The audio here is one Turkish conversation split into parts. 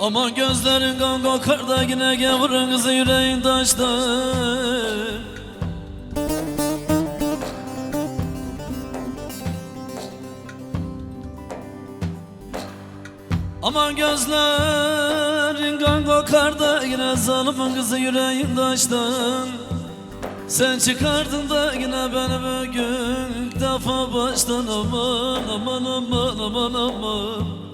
Aman gözlerin kan kokar da yine gavurun kızı yüreğin taştı Aman gözlerin kan kokar da yine zalimin kızı yüreğin taştın Sen çıkardın da yine beni bugün ilk defa baştan. Aman aman aman aman aman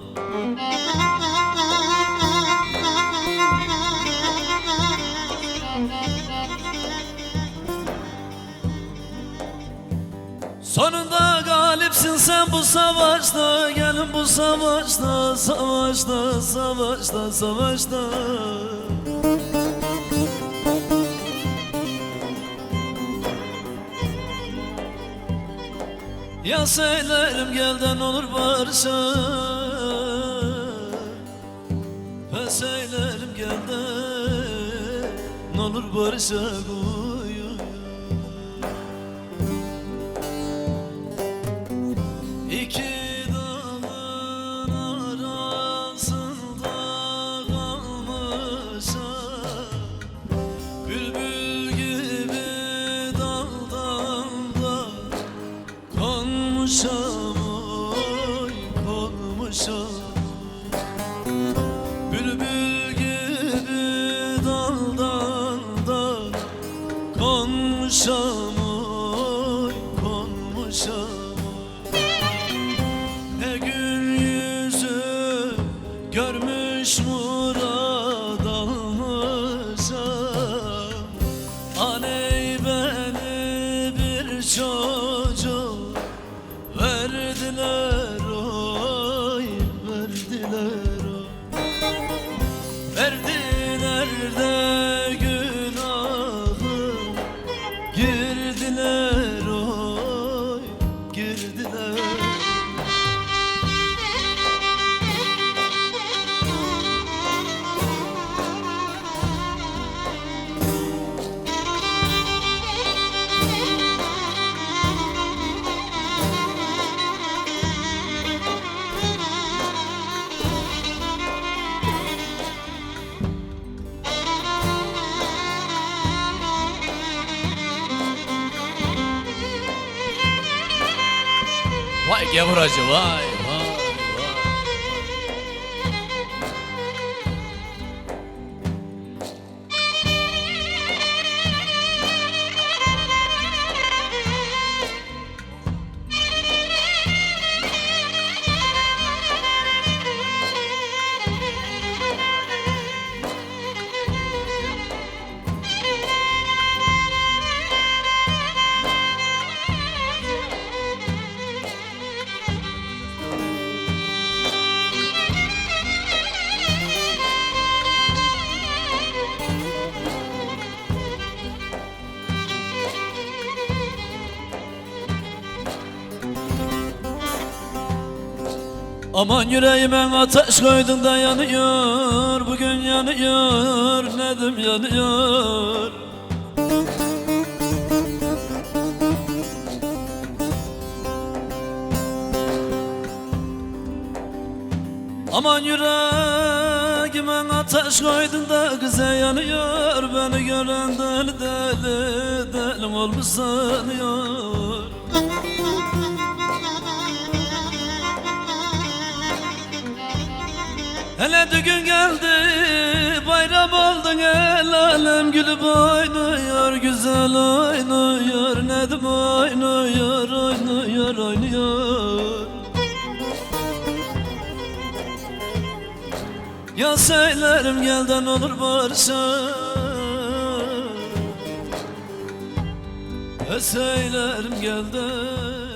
Sonunda galipsin sen bu savaşta. Gelin bu savaşta, savaşta, savaşta, savaşta. Ya söylerim gelden olur barışa oy, oy. İki dağın arasında kalmışam Bülbül gibi daldan da konmuşam some girdiler Vay gavur acı vay Aman yüreğime ateş koydun da yanıyor Bugün yanıyor Nedim yanıyor. Aman yüreğime ateş koydun da kıza yanıyor Beni gören deli deli delim olmuş sanıyor Hele düğün geldi bayram oldun el alem gülüp oynuyor Güzel oynuyor Nedim oynuyor oynuyor oynuyor. Ya söylerim gelden olur barışa Ya söylerim gelden